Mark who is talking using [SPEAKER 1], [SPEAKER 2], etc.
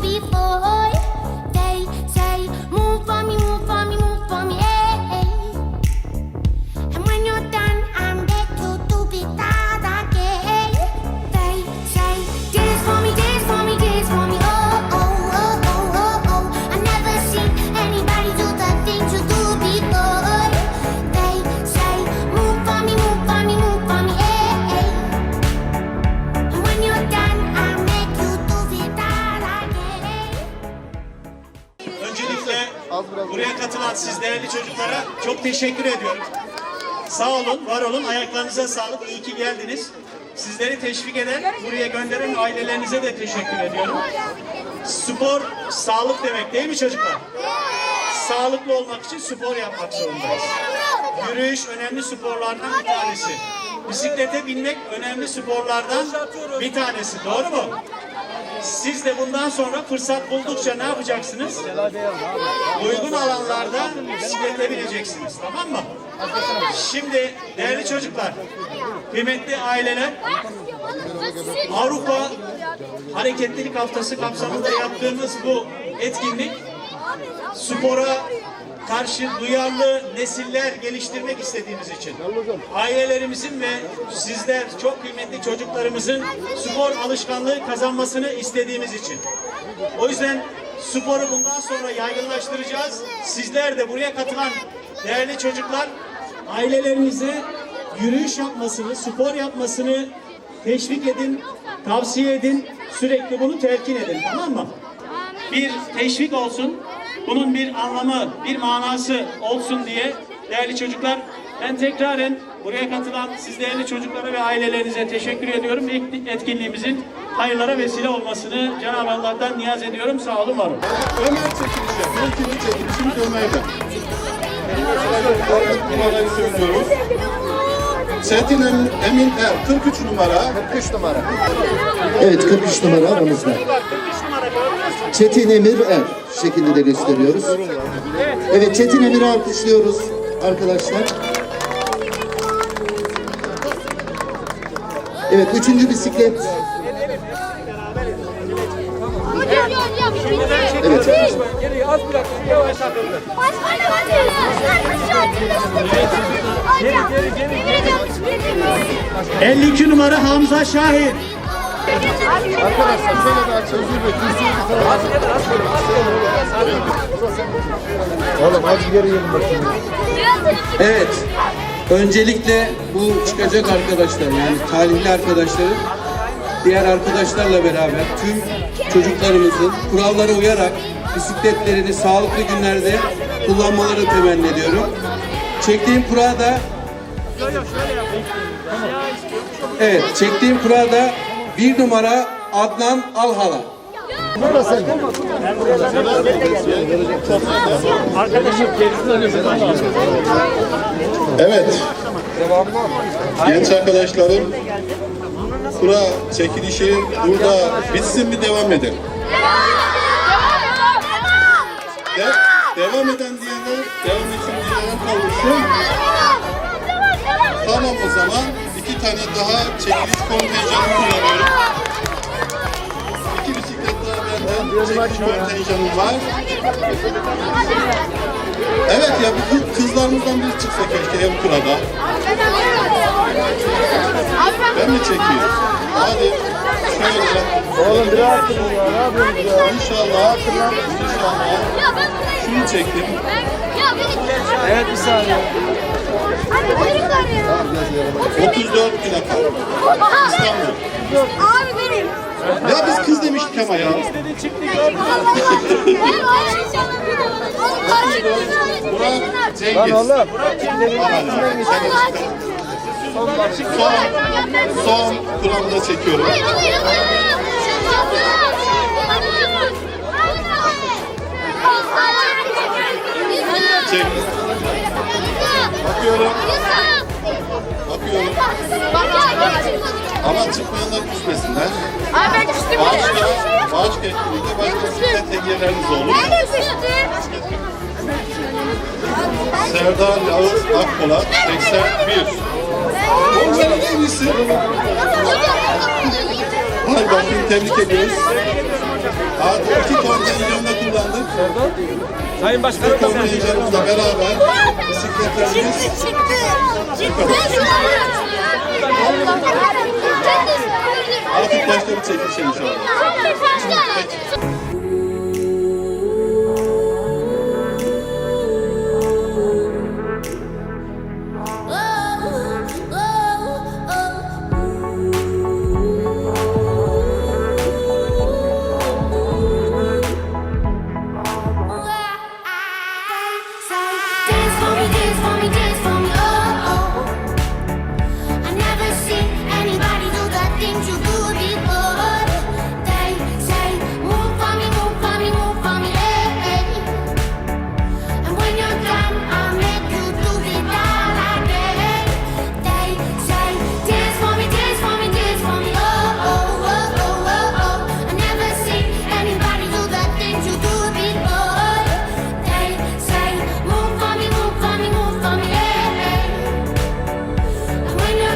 [SPEAKER 1] before.
[SPEAKER 2] Teşekkür ediyorum. Sağ olun, var olun, ayaklarınıza sağlık, iyi ki geldiniz. Sizleri teşvik eden, buraya gönderen ailelerinize de teşekkür ediyorum. Spor, sağlık demek değil mi çocuklar? Sağlıklı olmak için spor yapmak zorundayız. Yürüyüş önemli sporlardan bir tanesi. Bisiklete binmek önemli sporlardan bir tanesi, doğru mu? Siz de bundan sonra fırsat buldukça ne yapacaksınız? Uygun alanlarda bisiklete bineceksiniz. Tamam mı? Şimdi değerli çocuklar, kıymetli aileler, Avrupa Hareketlilik Haftası kapsamında yaptığımız bu etkinlik spora karşı duyarlı nesiller geliştirmek istediğimiz için ailelerimizin ve sizler çok kıymetli çocuklarımızın spor alışkanlığı kazanmasını istediğimiz için. O yüzden sporu bundan sonra yaygınlaştıracağız. Sizler de buraya katılan değerli çocuklar ailelerinize yürüyüş yapmasını, spor yapmasını teşvik edin, tavsiye edin, sürekli bunu telkin edin tamam mı? bir teşvik olsun, bunun bir anlamı, bir manası olsun diye değerli çocuklar ben tekraren buraya katılan siz değerli çocuklara ve ailelerinize teşekkür ediyorum. Et- Etkinliğimizin hayırlara vesile olmasını Cenab-ı Allah'tan niyaz ediyorum. Sağ olun, var olun.
[SPEAKER 3] Ömer çekilişi. İkinci çekilişimiz Ömer'den. Numarayı söylüyoruz. Çetin Em- Emin Er 43 numara. 43 numara.
[SPEAKER 4] Evet 43 numara aramızda. Çetin Emir Er şekilde de gösteriyoruz. Evet Çetin Emir'i alkışlıyoruz arkadaşlar. Evet üçüncü bisiklet. Evet.
[SPEAKER 5] Geriye az bırakın yavaş akıllı.
[SPEAKER 6] Başkanım hadi. Hocam. Geri geri geri.
[SPEAKER 2] 52 numara Hamza Şahin.
[SPEAKER 3] Arkadaşlar şöyle bir aç. Özür tarafa. Oğlum az geri gelin bakayım.
[SPEAKER 7] Evet. Öncelikle bu çıkacak arkadaşlar yani talihli arkadaşların diğer arkadaşlarla beraber tüm çocuklarımızın kurallara uyarak bisikletlerini sağlıklı günlerde kullanmaları temenni ediyorum. Çektiğim kura da Evet, çektiğim kura da bir numara Adnan Alhala.
[SPEAKER 3] Evet. Genç arkadaşlarım, kura çekilişi burada bitsin mi devam edelim? De, devam eden diyenler, devam etsin diyenler kalmışsın. Tamam o zaman iki tane daha çekiliş kontenjanı kullanıyorum. İki bisiklet daha benden çekiliş kontenjanım var. Evet ya bu kız- kızlarımızdan biri çıksa keşke ev kurada. Ben mi çekeyim? Hadi şöyle. Oğlum bir attırın ya. Ne ya? İnşallah. İnşallah. Şunu çektim.
[SPEAKER 6] Evet bir saniye.
[SPEAKER 3] 34 plaka. İstanbul.
[SPEAKER 6] Abi benim.
[SPEAKER 3] Ya biz kız demiştik ama ya. Burak Cengiz. Lan oğlum. Son, son kuramı da çekiyorum. Çek. Bakıyorum. Bakıyorum. Ama çıkmayanlar küsmesinler.
[SPEAKER 6] Abi ben küstüm.
[SPEAKER 3] Başka, başka etkinlikte başka bisiklet hediyeleriniz olur.
[SPEAKER 6] Ben de küstüm.
[SPEAKER 3] Serdar Yavuz Akpolat 81. Onların en iyisi. Hadi bakayım tebrik ediyoruz. Artık iki kontenjanı kullandık.
[SPEAKER 5] Sayın Başkanım
[SPEAKER 3] İki kontenjanımızla beraber bisikletlerimiz
[SPEAKER 6] Çıktı. Çıktı.
[SPEAKER 3] artık başta bir çekilişe inşallah.